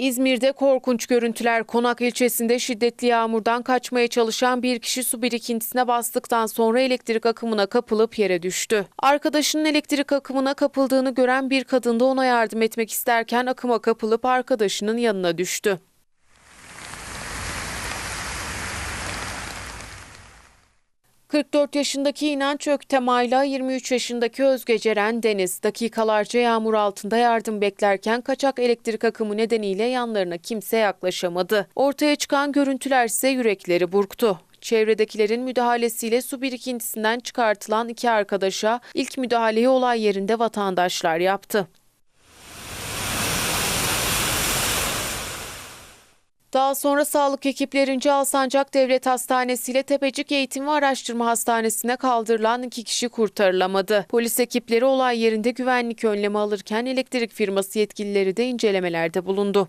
İzmir'de korkunç görüntüler. Konak ilçesinde şiddetli yağmurdan kaçmaya çalışan bir kişi su birikintisine bastıktan sonra elektrik akımına kapılıp yere düştü. Arkadaşının elektrik akımına kapıldığını gören bir kadın da ona yardım etmek isterken akıma kapılıp arkadaşının yanına düştü. ...44 yaşındaki İnanç Öktemay'la 23 yaşındaki Özge Ceren Deniz... ...dakikalarca yağmur altında yardım beklerken... ...kaçak elektrik akımı nedeniyle yanlarına kimse yaklaşamadı. Ortaya çıkan görüntüler ise yürekleri burktu. Çevredekilerin müdahalesiyle su birikintisinden çıkartılan iki arkadaşa... ...ilk müdahaleyi olay yerinde vatandaşlar yaptı. Daha sonra sağlık ekiplerince Alsancak Devlet Hastanesi ile Tepecik Eğitim ve Araştırma Hastanesi'ne kaldırılan iki kişi kurtarılamadı. Polis ekipleri olay yerinde güvenlik önlemi alırken elektrik firması yetkilileri de incelemelerde bulundu.